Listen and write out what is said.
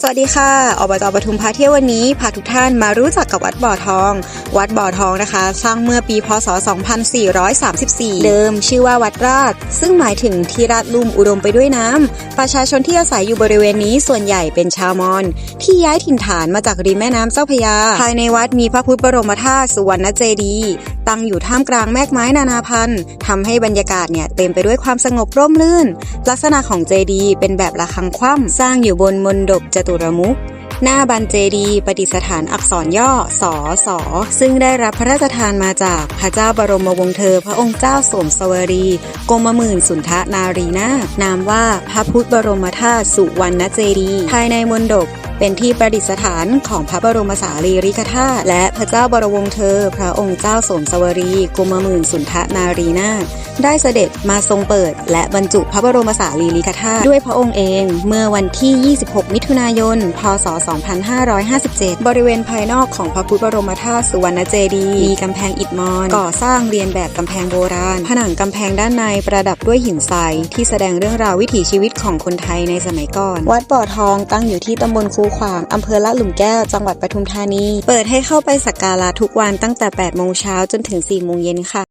สวัสดีค่ะ อบจปทุมพาเที่ยววันนี้พาทุกท่านมารู้จักกับวัดบ่อทอง วัดบ่อทองนะคะ สร้างเมื่อปีพศ 2434 เดิมชื่อว่าวัดราช ซึ่งหมายถึงที่ราดลุ่มอุดมไปด้วยน้ำประชาชนที่อาศัยอยู่บริเวณนี้ส่วนใหญ่เป็นชาวมอญที่ย้ายถิ่นฐานมาจากริมแม่น้ำเจ้าพระยา ภายในวัดมีพระพุทธบรมธาตุสุวรรณเจดีย์ตั้งอยู่ท่ามกลางแมกไม้นานาพันธุ์ทำให้บรรยากาศเนี่ยเต็มไปด้วยความสงบร่มรื่น ลักษณะของเจดีเป็นแบบระฆังคว่ำสร้างอยู่บนมณฑปจตุรมุขหน้าบันเจดีประดิษฐานอักษรย่อสอสอซึ่งได้รับพระราชทานมาจากพระเจ้าบรมวงศ์เธอ พระองค์เจ้าสมสวรีกรมหมื่นสุนทะนารีนานามว่าพระพุทธบรมธาตุสุวรรณเจดี ภายในมณฑป เป็นที่ประดิษฐานของพระบรมสารีริกธาตุและพระเจ้าบรมวงศ์เธอ พระองค์เจ้าสมสวรีกรมมื่นสุนทะนารีนาได้เสด็จมาทรงเปิด และบรรจุพระบรมสารีริกธาตุด้วยพระองค์เองเมื่อวันที่ 26 มิถุนายน พศ 2557 บริเวณภายนอกของพระพุทธบรมธาตุสุวรรณเจดีย์มีกำแพงอิฐมอนก่อสร้างเรียนแบบกำแพงโบราณ ผนังกำแพงด้านในประดับด้วยหินทรายที่แสดงเรื่องราววิถีชีวิตของคนไทยในสมัยก่อน วัดบ่อทองตั้งอยู่ที่ตำบลคูขวางอำเภอละหลุมแก้ว จังหวัดปทุมธานี เปิดให้เข้าไปสักการะทุกวันตั้งแต่ 8 โมงเช้าจนถึง 4 โมงเย็นค่ะ